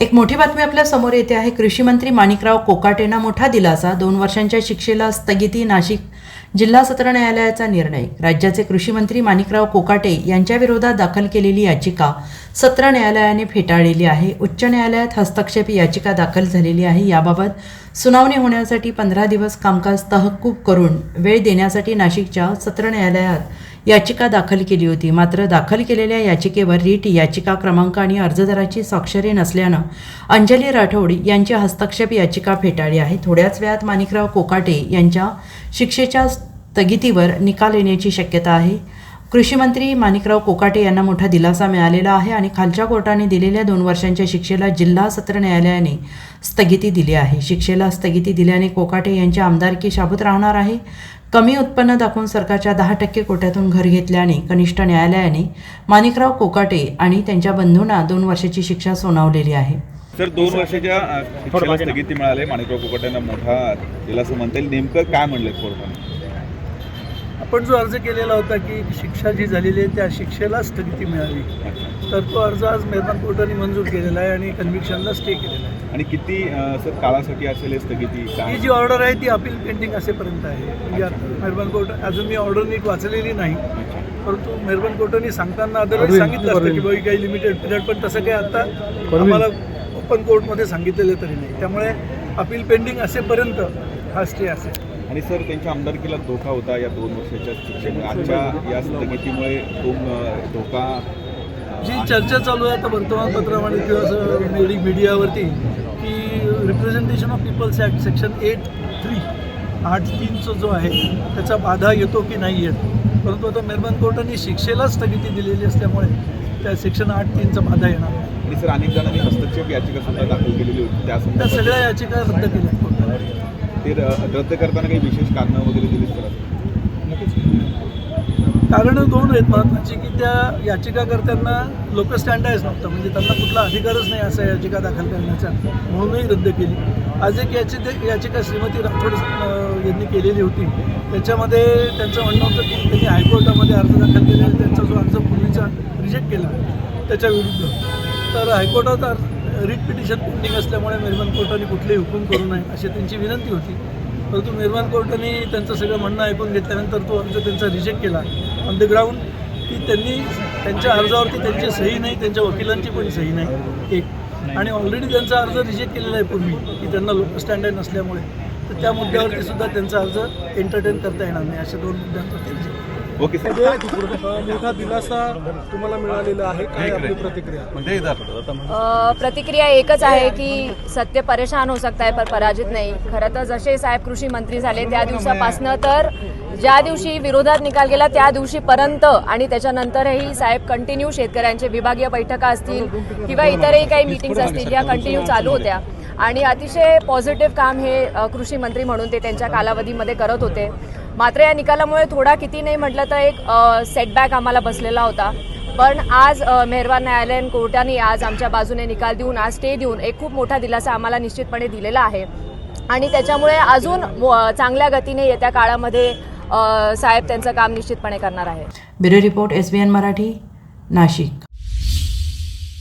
एक मोठी बातमी आपल्यासमोर येते आहे. कृषी मंत्री माणिकराव कोकाटेंना मोठा दिलासा. दोन वर्षांच्या शिक्षेला स्थगिती नाशिक जिल्हा सत्र न्यायालयाचा निर्णय. राज्याचे कृषी मंत्री माणिकराव कोकाटे यांच्या विरोधात दाखल केलेली याचिका सत्र न्यायालयाने फेटाळलेली आहे. उच्च न्यायालयात हस्तक्षेप याचिका दाखल झालेली आहे. याबाबत सुनावणी होण्यासाठी पंधरा दिवस कामकाज तहकूब करून वेळ देण्यासाठी नाशिकच्या सत्र न्यायालयात याचिका दाखल केली होती. मात्र दाखल केलेल्या याचिकेवर रीट याचिका क्रमांक आणि अर्जदाराची स्वाक्षरी नसल्यानं अंजली राठोड यांची हस्तक्षेप याचिका फेटाळली आहे. थोड्याच वेळात माणिकराव कोकाटे यांच्या शिक्षेच्या स्थगितीवर निकाल येण्याची शक्यता आहे. कृषी मंत्री माणिकराव कोकाटे यांना मोठा दिलासा मिळालेला आहे आणि खालच्या कोर्टाने दिलेल्या दोन वर्षांच्या शिक्षेला जिल्हा सत्र न्यायालयाने स्थगिती दिली आहे. शिक्षेला स्थगिती दिल्याने कोकाटे यांची आमदारकी शाबूत राहणार आहे. कमी उत्पन्न दाखवून सरकारच्या दहा टक्के कोट्यातून घर घेतल्याने कनिष्ठ न्यायालयाने माणिकराव कोकाटे आणि त्यांच्या बंधूंना दोन वर्षाची शिक्षा सुनावलेली आहे. सर दोन वर्षाच्या शिक्षेला स्थगिती मिळाली. माणिकराव कुकट्यांना मोठा दिलासा म्हणता येईल. नेमकं काय म्हणलं कोर्टाने? आपण जो अर्ज केलेला होता की शिक्षा जी झालेली आहे त्या शिक्षेला स्थगिती मिळावी तर तो अर्ज आज मेहरबान कोर्टाने मंजूर केलेला आहे आणि कन्व्हिक्शनला स्टे केलेला आहे. आणि किती सर काळासाठी असेल स्थगिती? ही जी ऑर्डर आहे ती अपील पेंडिंग असेपर्यंत आहे. म्हणजे आता मेहरबान कोर्ट अजून मी ऑर्डर नीट वाचलेली नाही. परंतु मेहरबान कोर्टाने सांगताना अदरवाईज सांगितलं असतं की बाबा काही लिमिटेड पिरियड पण तसं काही आता आम्हाला ओपन कोर्टमध्ये सांगितलेलं तरी नाही. त्यामुळे अपील पेंडिंग असेपर्यंत हा स्टे असेल. आणि सर त्यांच्या आमदारकीला धोका होता या दोन वर्षाच्या शिक्षेमुळे आजच्या या स्थगितीमुळे तो अ, धोका जी चर्चा चालू आहे आता वर्तमानपत्रामध्ये किंवा मीडियावरती की representation of peoples act section eight three आठ तीनचा जो आहे त्याचा बाधा येतो की नाही येत? परंतु आता मेहरबान कोर्टाने शिक्षेला स्थगिती दिलेली असल्यामुळे त्या सेक्शन आठ तीनचा बाधा येणार. आणि सर अनेक जणांनी हस्तक्षेप याचिका सुद्धा दाखल केलेली होती. त्या सगळ्या याचिका रद्द केल्या. ते रद्द करताना काही विशेष कारणं वगैरे दिली तर कारणं दोन आहेत महत्त्वाची की त्या याचिकाकर्त्यांना लोकल स्टँडाईज नव्हतं. म्हणजे त्यांना कुठला अधिकारच नाही असा याचिका दाखल करण्याचा. म्हणूनही रद्द केली. आज एक याची याचिका श्रीमती राठोड यांनी केलेली होती. त्याच्यामध्ये त्यांचं म्हणणं होतं की त्यांनी हायकोर्टामध्ये अर्ज दाखल केला त्यांचा जो अर्ज पूर्वीचा रिजेक्ट केला त्याच्या विरुद्ध. तर हायकोर्टात रिट पिटिशन पेंडिंग असल्यामुळे मेहरबान कोर्टाने कुठलेही हुकूम करू नये अशी त्यांची विनंती होती. परंतु मेहरबान कोर्टाने त्यांचं सगळं म्हणणं ऐकून घेतल्यानंतर तो अर्ज त्यांचा रिजेक्ट केला. ऑन द ग्राउंड की त्यांनी त्यांच्या अर्जावरती त्यांची सही नाही त्यांच्या वकिलांची पण सही नाही. एक. आणि ऑलरेडी त्यांचा अर्ज रिजेक्ट केलेला आहे पूर्वी की त्यांना लोक स्टँडर्ड नसल्यामुळे. तर त्या मुद्द्यावरती सुद्धा त्यांचा अर्ज एंटरटेन करता येणार नाही अशा दोन मुद्द्यांवरती रिजेक्ट ओके सर. मोठा दिलासा तुम्हाला मिळालेला आहे. काय आपली प्रतिक्रिया? अ, प्रतिक्रिया एकच आहे की सत्य परेशान हो सकता है पर पराजित नाही. खरं तर जसे साहेब कृषी मंत्री झाले त्या दिवसापासनं तर ज्या दिवशी विरोधात निकाल गेला त्या दिवशीपर्यंत आणि त्याच्यानंतरही साहेब कंटिन्यू शेतकऱ्यांचे विभागीय बैठका असतील किंवा इतरही काही मीटिंग्स असतील या कंटिन्यू चालू होत्या. आणि अतिशय पॉझिटिव्ह काम हे कृषी मंत्री म्हणून ते त्यांच्या कालावधीमध्ये करत होते. मात्र या निकालामुळे थोडा किती नाही म्हटलं तर एक सेटबॅक आम्हाला बसलेला होता. पण आज अ, न्यायालयीन कोर्टाने आज आमच्या बाजूने निकाल देऊन आज स्टे देऊन एक खूप मोठा दिलासा आम्हाला निश्चितपणे दिलेला आहे. आणि त्याच्यामुळे अजून चांगल्या गतीने येत्या काळामध्ये साहेब त्यांचं काम निश्चितपणे करणार आहे bureau report S B N Marathi Nashik.